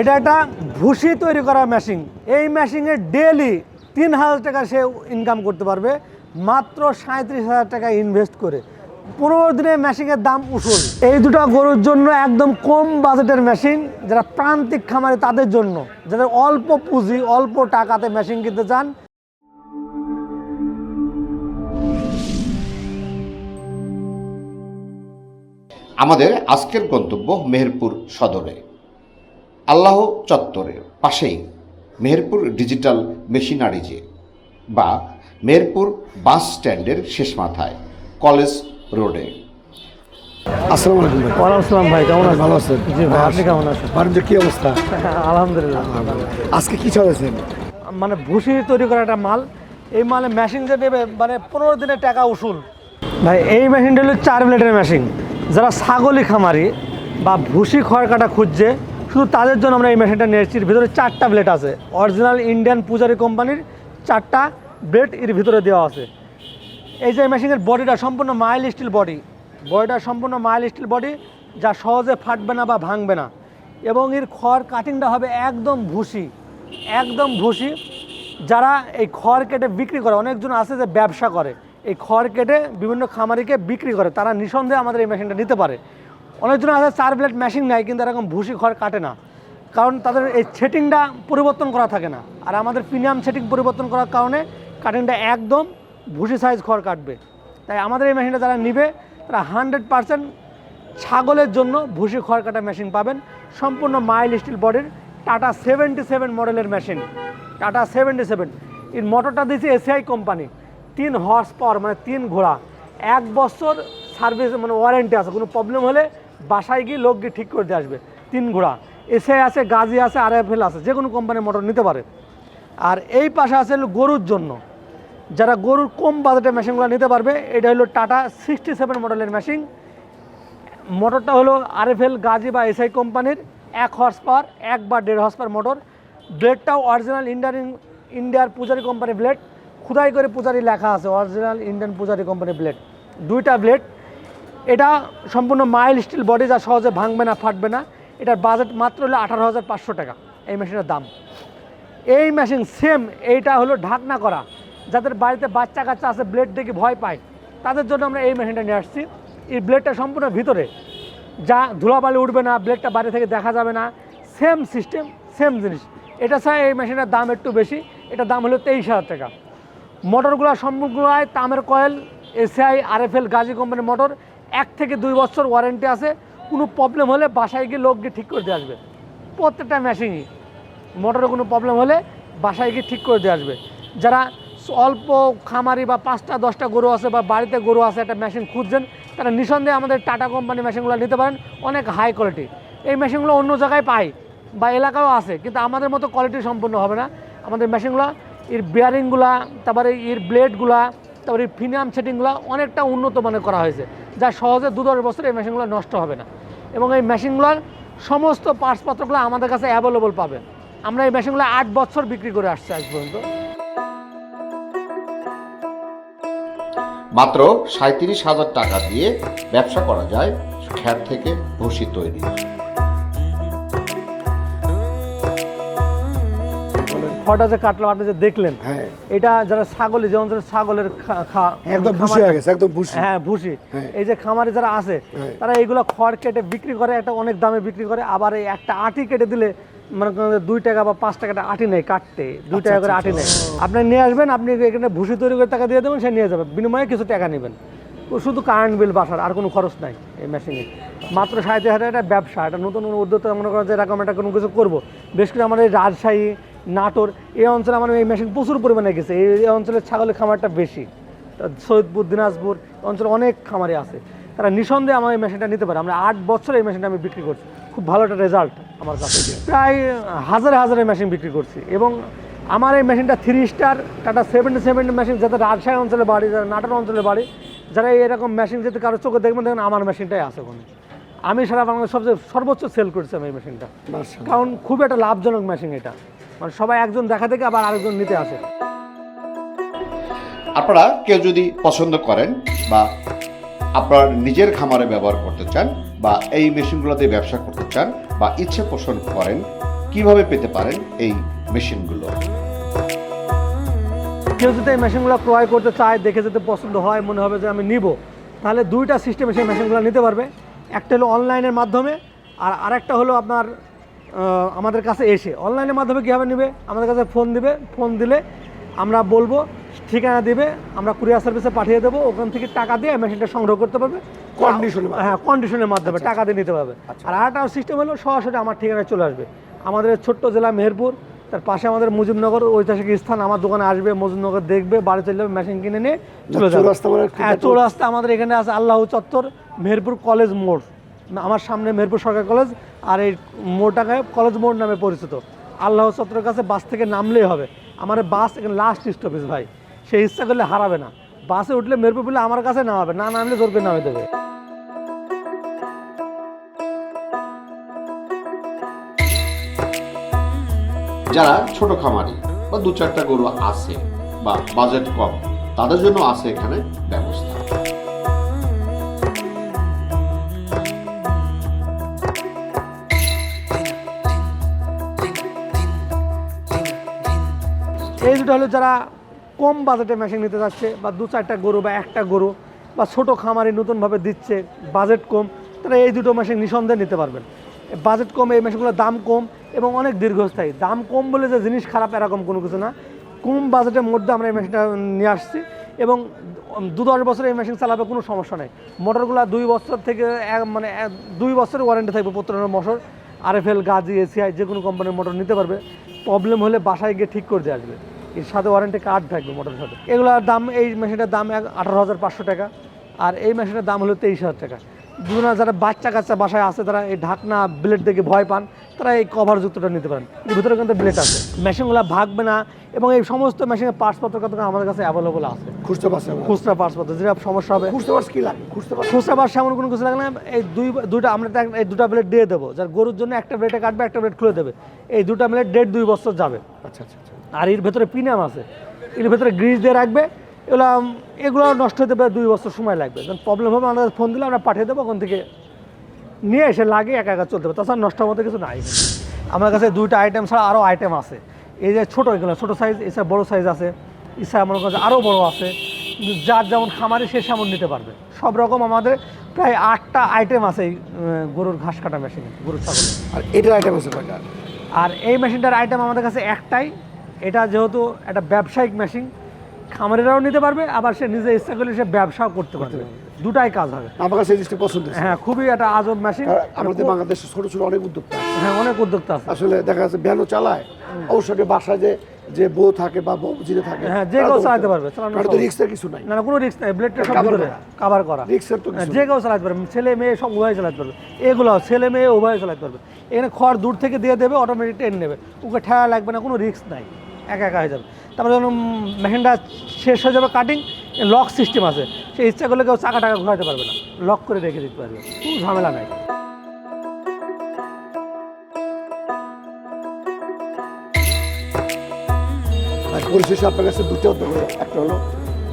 এটা একটা ভুসি তৈরি করা মেশিন এই মেশিনে ডেলি তিন হাজার টাকা সে ইনকাম করতে পারবে, মাত্র সাঁত্রিশ হাজার টাকা ইনভেস্ট করে। পনেরো দিনে মেশিনের দাম উসুল। এই দুটো গরুর জন্য একদম কম বাজেটের মেশিন যারা প্রান্তিক খামারে তাদের জন্য। যাদের অল্প পুঁজি, অল্প টাকাতে মেশিন কিনতে চান। আমাদের আজকের গন্তব্য মেহেরপুর সদরে। আল্লাহ চত্বরের পাশেই মেহেরপুর ডিজিটাল মেশিনারিজে বা মেহেরপুর বাস স্ট্যান্ডের শেষ মাথায় কলেজ রোডে। আসসালামু আলাইকুম ভাই। ওয়ালাইকুম আসসালাম ভাই কেমন আছেন? ভালো আছেন? জি ভাই আপনি কেমন আছেন? বাণিজ্য কি অবস্থা? আলহামদুলিল্লাহ। আজকে কি চলেছেন মানে ভুসি তৈরি করা একটা মাল। এই মালে মেশিন যে দেবে মানে পনেরো দিনের টাকা উসুল। ভাই এই মেশিনটা হলো চার ব্লেডের মেশিন। যারা ছাগলি খামারি বা ভুসি খড় কাটা খুঁজছে শুধু তাদের জন্য আমরা এই মেশিনটা নিয়ে এসেছি। ভিতরে চারটা ব্লেড আছে। অরিজিনাল ইন্ডিয়ান পূজারি কোম্পানির চারটা ব্লেড এর ভিতরে দেওয়া আছে। এই যে মেশিনের বডিটা সম্পূর্ণ মাইল স্টিল বডি বডিটা সম্পূর্ণ মাইল স্টিল বডি যা সহজে ফাটবে না বা ভাঙবে না। এবং এর খড় কাটিংটা হবে একদম ভুসি। একদম ভুসি। যারা এই খড় কেটে বিক্রি করে, অনেকজন আছে যে ব্যবসা করে। এই খড় কেটে বিভিন্ন খামারিকে বিক্রি করে, তারা নিঃসন্দেহে আমাদের এই মেশিনটা নিতে পারে। অনেকজন আছে চার ব্লেড মেশিন নেয় কিন্তু এরকম ভুসি খড় কাটে না। কারণ তাদের এই সেটিংটা পরিবর্তন করা থাকে না। আর আমাদের প্রিমিয়াম সেটিং পরিবর্তন করার কারণে কাটিংটা একদম ভুসি সাইজ খড় কাটবে। তাই আমাদের এই মেশিনটা যারা নিবে, তারা হান্ড্রেড পারসেন্ট ছাগলের জন্য ভুসি খড় কাটা মেশিন পাবেন। সম্পূর্ণ মাইল স্টিল বডির টাটা সেভেন্টি সেভেন মডেলের মেশিন টাটা সেভেন্টি সেভেন এর মোটরটা দিয়েছে এসিআই কোম্পানি তিন হর্স পাওয়ার মানে তিন ঘোড়া। এক বছর সার্ভিস মানে ওয়ারেন্টি আছে। কোনো প্রবলেম হলে বাসায় গিয়ে লোক গিয়ে ঠিক করে দিয়ে আসবে। তিন ঘোড়া। এসআই আছে, গাজি আছে আর এফ আছে যে কোনো কোম্পানির মোটর নিতে পারে। আর এই পাশে আছে গরুর জন্য। যারা গরুর কম বাজেটের মেশিনগুলো নিতে পারবে, এটা হলো টাটা সিক্সটি সেভেন মডেলের মেশিন মোটরটা হলো আর আরএফএল গাজি বা এসআই কোম্পানির এক হর্স পাওয়ার এক বা দেড় হর্স পাওয়ার মোটর ব্লেডটাও অরিজিনাল ইন্ডিয়ান ইন্ডিয়ার পূজারি কোম্পানি ব্লেড খুদাই করে পূজারি লেখা আছে original Indian Pujari company blade দুইটা ব্লেড এটা সম্পূর্ণ মাইল স্টিল বডি যা সহজে ভাঙবে না, ফাটবে না। এটার বাজেট মাত্র হলো আঠারো হাজার পাঁচশো টাকা এই মেশিনের দাম। এই মেশিন সেম এইটা হলো ঢাকনা করা। যাদের বাড়িতে বাচ্চা কাচ্চা আছে ব্লেড দেখে ভয় পায়, তাদের জন্য আমরা এই মেশিনটা নিয়ে আসছি। এই ব্লেডটা সম্পূর্ণ ভিতরে। যা ধুলাবালি উঠবে না ব্লেডটা বাইরে থেকে দেখা যাবে না। সেম সিস্টেম সেম জিনিস। এটা ছাড়া এই মেশিনের দাম একটু বেশি। এটা দাম হলো তেইশ হাজার টাকা। মোটরগুলো সম্পূর্ণগুলোয় তামের কয়েল এসআই আরএফএল গাজী কোম্পানির মোটর এক থেকে দুই বছর ওয়ারেন্টি আছে, কোনো প্রবলেম হলে বাসায় গিয়ে লোক গিয়ে ঠিক করে দিয়ে আসবে। প্রত্যেকটা মেশিনই মোটরে কোনো প্রবলেম হলে বাসায় গিয়ে ঠিক করে দিয়ে আসবে। যারা অল্প খামারি বা পাঁচটা, দশটা গরু আছে বা বাড়িতে গরু আছে, একটা মেশিন খুঁজছেন, তারা নিঃসন্দেহে আমাদের টাটা কোম্পানি মেশিনগুলো নিতে পারেন, অনেক হাই কোয়ালিটি এই মেশিনগুলো অন্য জায়গায় পাই বা এলাকাও আছে, কিন্তু আমাদের মতো কোয়ালিটি সম্পূর্ণ হবে না। আমাদের মেশিনগুলো এর বিয়ারিংগুলা তারপরে এর ব্লেডগুলা তারপরে ফিনিয়াম সেটিংগুলো অনেকটা উন্নত মানের করা হয়েছে। যা সহজে দু দশ বছর এই মেশিনগুলো নষ্ট হবে না। এবং এই মেশিনগুলোর সমস্ত পার্টসপত্রগুলো আমাদের কাছে অ্যাভেলেবল পাবেন আমরা এই মেশিনগুলো আট বছর বিক্রি করে আসছি আজ পর্যন্ত। মাত্র সাঁত্রিশ হাজার টাকা দিয়ে ব্যবসা করা যায় খ্যার থেকে ভুসি তৈরি খড়টা যে কাটলাম আপনি যে দেখলেন হ্যাঁ। এটা যারা ছাগলি যেমন ছাগলের একদম ভুসি হয়ে গেছে একদম ভুসি। হ্যাঁ ভুসি। হ্যাঁ। এই যে খামারে যারা আছে হ্যাঁ। তারা এইগুলো খড় কেটে বিক্রি করে একটা অনেক দামে বিক্রি করে আবার এই একটা আটি কেটে দিলে মানে দুই টাকা বা পাঁচ টাকাটা আটি নেই কাটতে দুই আচ্ছা, টাকা করে আটি নেই। আপনি নিয়ে আসবেন আপনি এখানে ভুসি তৈরি করে টাকা দিয়ে দেবেন সে নিয়ে যাবে। বিনিময়ে কিছু টাকা নেবেন। ও শুধু কারেন্ট বিল বাসার আর কোনো খরচ নাই এই মেশিনে মাত্র সাড়ে হাজার এটা ব্যবসা। এটা নতুন উদ্যোক্তা মনে করেন যে এরকম একটা কোনো কিছু করব। বেশ করে আমাদের এই রাজশাহী নাটোর এই অঞ্চলে আমার এই মেশিন প্রচুর পরিমাণে গেছে। এই অঞ্চলের ছাগলের খামারটা বেশি। সৈয়দপুর দিনাজপুর এই অঞ্চলে অনেক খামারে আছে। তারা নিঃসন্দেহে আমার এই মেশিনটা নিতে পারে। আমরা আট বছর এই মেশিনটা আমি বিক্রি করছি। খুব ভালো একটা রেজাল্ট আমার কাছে। প্রায় হাজারে হাজারে মেশিন বিক্রি করছি। এবং আমার এই মেশিনটা three star Tata seventy seventy machine যাতে রাজশাহী অঞ্চলে বাড়ি যারা নাটোর অঞ্চলে বাড়ি যারা এরকম মেশিন যদি কারও চোখে দেখবেন দেখবেন আমার মেশিনটাই আছে ওখানে আমি সারা বাংলাদেশ সবচেয়ে সর্বোচ্চ সেল করছি আমি এই মেশিনটা। কারণ খুব একটা লাভজনক মেশিন এটা। মানে সবাই একজন দেখা থেকে আবার আরেকজন নিতে আসে। আপনারা কেউ যদি পছন্দ করেন বা আপনার নিজের খামারে ব্যবহার করতে চান বা এই মেশিনগুলোতে ব্যবসা করতে চান বা ইচ্ছে পোষণ করেন কীভাবে পেতে পারেন এই মেশিনগুলো? কেউ যদি এই মেশিনগুলো ক্রয় করতে চায় দেখে যদি পছন্দ হয় মনে হবে যে আমি নিব তাহলে দুইটা সিস্টেমে সেই মেশিনগুলো নিতে পারবে। একটা হলো অনলাইনের মাধ্যমে আর আরেকটা হলো আপনার আমাদের কাছে এসে অনলাইনের মাধ্যমে কীভাবে নেবে? আমাদের কাছে ফোন দিবে ফোন দিলে আমরা বলব ঠিকানা দিবে আমরা কুরিয়ার সার্ভিসে পাঠিয়ে দেবো ওখান থেকে টাকা দিয়ে মেশিনটা সংগ্রহ করতে পারবে। এর হ্যাঁ কন্ডিশনের মাধ্যমে টাকা দিয়ে নিতে পারবে। আর আরেকটা সিস্টেম হলো সরাসরি আমার ঠিকানায় চলে আসবে। আমাদের ছোট্ট জেলা মেহেরপুর তার পাশে আমাদের মুজিবনগর ঐতিহাসিক স্থান আমার দোকানে আসবে মুজিবনগর দেখবে বাড়ি চলে যাবে মেশিন কিনে নিয়ে চলে যাবে। হ্যাঁ আছে। চৌরাস্তা আমাদের এখানে আছে আল্লাহ চত্বর মেহেরপুর কলেজ মোড়। আমার সামনে মেহেরপুর সরকার কলেজ আর এই মোড়টাকে কলেজ মোড় নামে পরিচিত। আল্লাহ চত্বরের কাছে বাস থেকে নামলেই হবে। আমার বাস এখানে লাস্ট স্টপেজ ভাই। সে ইচ্ছা করলে হারাবে না। বাসে উঠলে মেহেরপুর বলে আমার কাছে নামাবে, না নামলে জোর করে নামে দেবে যারা ছোট খামারি বা দু চারটা গরু আছে বা বাজেট কম, তাদের জন্য আছে এখানে ব্যবস্থা। এই দুটো হলো যারা কম বাজেটে মেশিন নিতে যাচ্ছে বা দু চারটা গরু বা একটা গরু বা ছোট খামারি নতুনভাবে দিচ্ছে বাজেট কম, তারা এই দুটো মেশিন নিঃসন্দেহে নিতে পারবেন। বাজেট কম, এই মেশিনগুলোর দাম কম এবং অনেক দীর্ঘস্থায়ী। দাম কম বলে যে জিনিস খারাপ এরকম কোনো কিছু না। কম বাজেটের মধ্যে আমরা এই মেশিনটা নিয়ে আসছি এবং দু দশ বছর এই মেশিন চালাবে কোনো সমস্যা নেই। মোটরগুলো দুই বছর থেকে মানে দুই বছরের ওয়ারেন্টি থাকবে প্রত্যেকটা মোটর আরএফএল গাজি এসিআই যে কোনো কোম্পানির মোটর নিতে পারবে। প্রবলেম হলে বাসায় গিয়ে ঠিক করে দিয়ে আসবে। এর সাথে ওয়ারেন্টি কার্ড থাকবে মোটরের সাথে। এগুলোর দাম এই মেশিনটার দাম এক আঠারো হাজার পাঁচশো টাকা আর এই মেশিনের দাম হলো তেইশ হাজার টাকা। দুজনা যারা বাচ্চা কাচ্চা বাসায় আছে তারা এই ঢাকনা ব্লেড দেখে ভয় পান তারা এই কভারযুক্তটা নিতে পারেন। এর ভিতরে কিন্তু ব্লেড আছে। মেশিনগুলো ভাগবে না এবং এই সমস্ত মেশিনের পার্টসপত্র কত আমাদের কাছে অ্যাভেলেবল আছে। পারছি খুচরা পার্টসপত্র যেটা সমস্যা হবে। খুঁজতে পারছি কি লাগে? খুচরা পার্টস এমন কোনো কিছু লাগে না। এই দুই দুইটা আমরা এই দুটা ব্লেড দিয়ে দেবো। যার গরুর জন্য একটা ব্লেডে কাটবে একটা ব্লেড খুলে দেবে। এই দুটা ব্লেড দেড় দুই বছর যাবে। আচ্ছা আচ্ছা। আর এর ভেতরে পিনাম আছে। এর ভেতরে গ্রিজ দিয়ে রাখবে এগুলো এগুলো নষ্ট হতে পারে দুই বছর সময় লাগবে। যখন প্রবলেম হবে আমাদের ফোন দিলে আমরা পাঠিয়ে দেবো ওখান থেকে নিয়ে এসে লাগে একা একা চলতে হবে। তাছাড়া নষ্ট মতো কিছু নাই। আমার কাছে দুইটা আইটেম ছাড়া আরও আইটেম আছে। এই যে ছোটো এগুলো ছোটো সাইজ এছাড়া বড়ো সাইজ আছে। এছাড়া আমার কাছে আরও বড়ো আছে। কিন্তু যার যেমন খামারে সে সেমন নিতে পারবে। সব রকম আমাদের প্রায় আটটা আইটেম আছে এই গরুর ঘাস কাটা মেশিনে গরুর ছাগলের। আর এটার আইটেম আছে আর এই মেশিনটার আইটেম আমাদের কাছে একটাই। এটা যেহেতু একটা ব্যবসায়িক মেশিন খামারেরাও নিতে পারবে আবার সে নিজে ইচ্ছা করলে সে ব্যবসাও করতে পারবে। দুটাই কাজ হবে। আমার কাছে এই জিনিসটা পছন্দ হ্যাঁ খুবই একটা আজব মেশিন আমাদের বাংলাদেশে ছোট ছোট অনেক উদ্যোক্তা হ্যাঁ অনেক উদ্যোক্তা আছে। আসলে দেখা যাচ্ছে ভ্যানও চালায়। অবশ্যই বাসায় যে যে বউ থাকে বা বউ জিরে থাকে হ্যাঁ, যে কেউ চালাতে পারবে, চালানো কারণ তো। রিক্সের কিছু নাই। না না কোনো রিস্ক নাই ব্লেডটা সব করা। কাভার করা। রিক্সের তো হ্যাঁ, কিছু যে কেউ চালাতে পারবে ছেলে মেয়ে সব উভয় চালাতে পারবে। এগুলো ছেলে মেয়ে উভয় চালাতে পারবে। এখানে খড় দূর থেকে দিয়ে দেবে অটোমেটিক টেনে নেবে। ওকে ঠেয়া লাগবে না কোনো রিস্ক নাই। একা একা হয়ে যাবে। তারপরে যখন মেশিনটা শেষ হয়ে যাবে কাটিং লক সিস্টেম আছে। সে ইচ্ছা করলে কেউ চাকা টাকা ঘোরাতে পারবে না। লক করে রেখে দিতে পারবে। কোনো ঝামেলা নাই। আর পরিশেষে আপনার কাছে দুটো। একটা হলো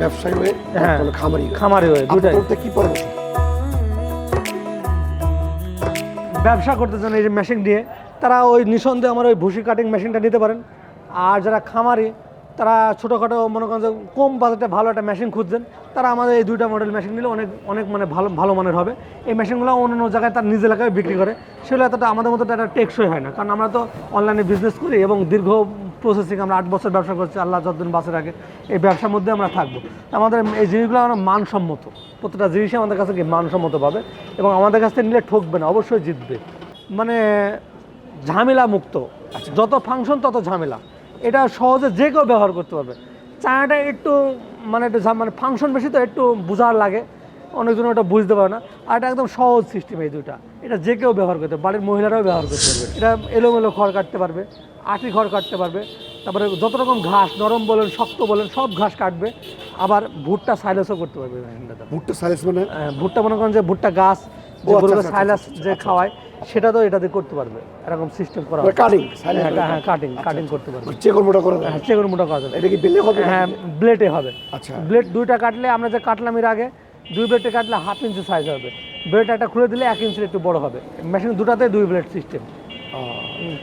ব্যবসায়ী হয়ে হ্যাঁ খামারি খামারি হয়ে দুটাই কি পরামর্শ? ব্যবসা করতে চান এই যে মেশিন দিয়ে তারা ওই নিঃসন্দেহে আমার ওই ভুসি কাটিং মেশিনটা নিতে পারেন। আর যারা খামারি, তারা ছোটোখাটো মনে করেন যে কম বাজেটে ভালো একটা মেশিন খুঁজছেন, তারা আমাদের এই দুইটা মডেল মেশিন নিলে অনেক অনেক মানে ভালো ভালো মানের হবে। এই মেশিনগুলো অন্য অন্য জায়গায় তার নিজ এলাকায় বিক্রি করে। সেগুলো এতটা আমাদের মতো একটা টেকসই হয় না। কারণ আমরা তো অনলাইনে বিজনেস করি এবং দীর্ঘ প্রসেসিং আমরা আট বছর ব্যবসা করছি, আল্লাহ যতদিন বাঁচে রাখে, এই ব্যবসার মধ্যে আমরা থাকব। আমাদের এই জিনিসগুলো আমরা মানসম্মত। প্রত্যেকটা জিনিসই আমাদের কাছে কি মানসম্মত পাবে এবং আমাদের কাছ থেকে নিলে ঠকবে না, অবশ্যই জিতবে। মানে ঝামেলা মুক্ত যত ফাংশন তত ঝামেলা। এটা সহজে যে কেউ ব্যবহার করতে পারবে। চায়নাটা একটু মানে একটু মানে ফাংশন বেশি তো একটু বোঝার লাগে। অনেকজন ওটা বুঝতে পারে না। আর এটা একদম সহজ সিস্টেম এই দুটা এটা যে কেউ ব্যবহার করতে বাড়ির মহিলারাও ব্যবহার করতে পারবে। এটা এলোমেলো খড় কাটতে পারবে আটি খড় কাটতে পারবে। তারপরে যত রকম ঘাস নরম বলেন শক্ত বলেন সব ঘাস কাটবে। আবার ভুট্টা সাইলেসও করতে পারবে। ভুট্টা সাইলেস মানে? ভুট্টা মনে করেন যে ভুট্টা গাছ যে ও আচ্ছা, আচ্ছা, সাইলাস আচ্ছা, যে খাওয়ায় সেটা তো এটাতে করতে পারবে। এরকম সিস্টেম করা cutting, হ্যাঁ করে হ্যাঁ কাটিং কাটিং করতে পারবে। চেকর মোটা করে হ্যাঁ চেগুন মোটা করা যাবে এটা কি বেলে হবে হ্যাঁ ব্লেডে হবে। আচ্ছা। ব্লেড দুইটা কাটলে আমরা যে কাটলাম এর আগে দুই ব্লেডে কাটলে হাফ ইঞ্চি সাইজ হবে। ব্লেড একটা খুলে দিলে এক ইঞ্চি একটু বড় হবে। মেশিন দুটাতে দুই ব্লেড সিস্টেম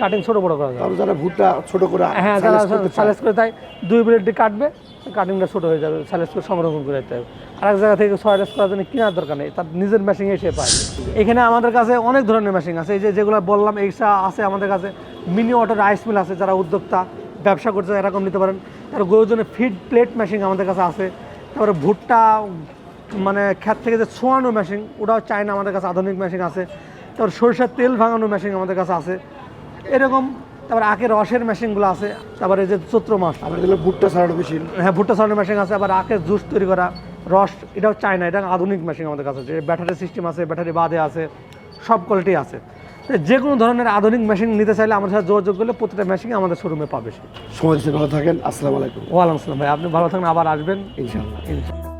কাটিং ছোট বড় করা যাবে। যারা ভুট্টা ছোট করে হ্যাঁ যারা সালেস করে তাই দুই ব্লেড দিয়ে কাটবে। কাটিংটা ছোটো হয়ে যাবে সালেস করে সংরক্ষণ করে দিতে হবে। আর এক জায়গা থেকে সয়ারেস করার জন্য কেনার দরকার নেই, তার নিজের মেশিন এসে পায়। এখানে আমাদের কাছে অনেক ধরনের মেশিন আছে, এই যে যেগুলো বললাম এইসা আছে আমাদের কাছে মিনি অটো রাইস মিল আছে যারা উদ্যোক্তা, ব্যবসা করছে, এরকম নিতে পারেন। তার গরুর জন্য ফিড প্লেট মেশিন আমাদের কাছে আছে, তারপরে ভুট্টা মানে ক্ষেত থেকে যে ছোঁয়ানো মেশিন ওটাও চায় না আমাদের কাছে আধুনিক মেশিন আছে। তারপর সরিষার তেল ভাঙানো মেশিন আমাদের কাছে আছে। এরকম তারপর আখের রসের মেশিনগুলো আছে তারপরে এই যে চৈত্র মাস। ভুট্টা ছাড়ানো মেশিন হ্যাঁ ভুট্টা সাউন্ডের মেশিন আছে আবার আখের জুস তৈরি করা। রস এটাও চায় না এটা আধুনিক মেশিন আমাদের কাছে আছে। ব্যাটারি সিস্টেম আছে ব্যাটারি বাদে আছে সব কোয়ালিটি আছে। যে কোনো ধরনের আধুনিক মেশিন নিতে চাইলে আমাদের সাথে যোগাযোগ করলে প্রতিটা মেশিন আমাদের শোরুমে পাবে। সময় ভালো থাকেন। আসসালামু আলাইকুম। ওয়ালাইকুম আসসালাম ভাই আপনি ভালো থাকেন আবার আসবেন। ইনশাআল্লাহ। ইনশাল্লাহ